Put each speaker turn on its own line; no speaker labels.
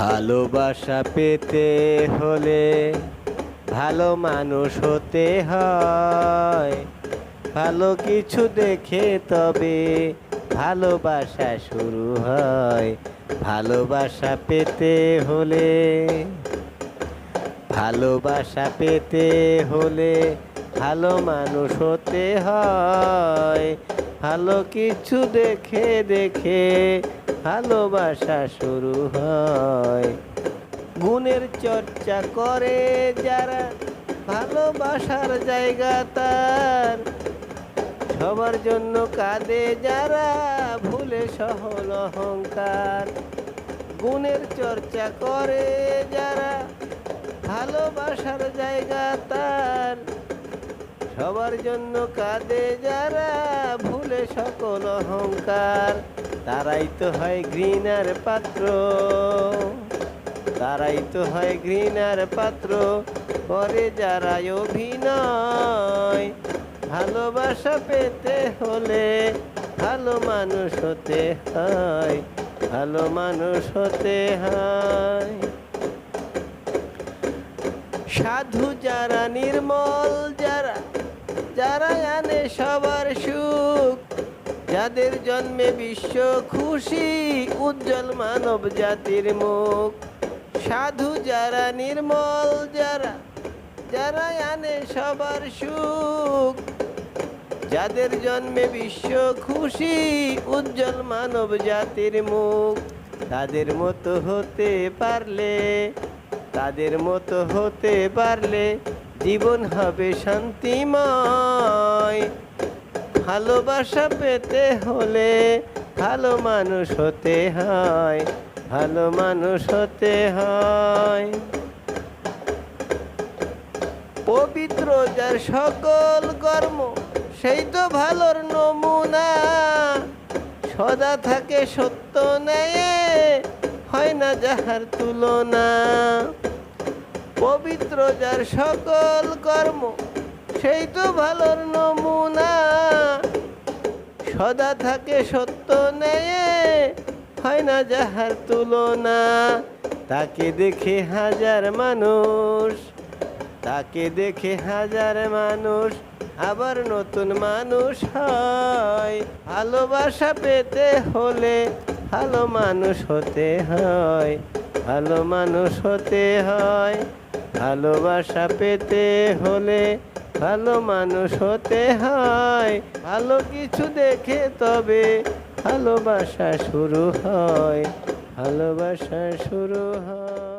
ভালোবাসা পেতে হলে ভালো মানুষ হতে হয়। ভালো কিছু দেখে তবে ভালোবাসা শুরু হয়। ভালোবাসা পেতে হলে, ভালোবাসা পেতে হলে ভালো মানুষ হতে হয়। ভালো কিছু দেখে দেখে ভালোবাসা শুরু হয়। গুণের চর্চা করে যারা ভালোবাসার জায়গা তার। সবার জন্য কাঁদে যারা ভুলে সহল অহংকার। গুণের চর্চা করে যারা ভালোবাসার জায়গা তার। সবার জন্য কাঁদে যারা, ভুলে সকল অহংকার। তারাই তো হয় ঘৃণার পাত্র। তারাই তো হয় ঘৃণার পাত্র, করে যারা অভিনয়। ভালোবাসা পেতে হলে ভালো মানুষ হতে হয়, ভালো মানুষ হতে হয়। সাধু যারা নির্মল সবার সুখ। যাদের জন্মে বিশ্ব খুশি, উজ্জ্বল মানব জাতির মুখ। সাধু যারা নির্মল, যারা যারা আনে সবার সুখ। যাদের জন্মে বিশ্ব খুশি, উজ্জ্বল মানব জাতির মুখ। তাদের মতো হতে পারলে, তাদের মতো হতে পারলে জীবন হবে শান্তিময়। ভালোবাসা পেতে হলে ভালো মানুষ হতে হয়, ভালো মানুষ হতে হয়। পবিত্র যার সকল কর্ম, সেই তো ভালোর নমুনা। সদা থাকে সত্য নেয়ে হয় না যাহার তুলনা। পবিত্র যার সকল কর্ম, সেই তো ভালোর নমুনা। সদা থাকে সত্য নেয়ে হয় না যাহার তুলনা। তাকে দেখে হাজার মানুষ, তাকে দেখে হাজার মানুষ, আবার নতুন মানুষ হয়। ভালোবাসা পেতে হলে ভালো মানুষ হতে হয়, ভালো মানুষ হতে হয়। ভালোবাসা পেতে হলে ভালো মানুষ হতে হয়। ভালো কিছু দেখে তবে ভালোবাসা শুরু হয়। ভালোবাসা শুরু হয়।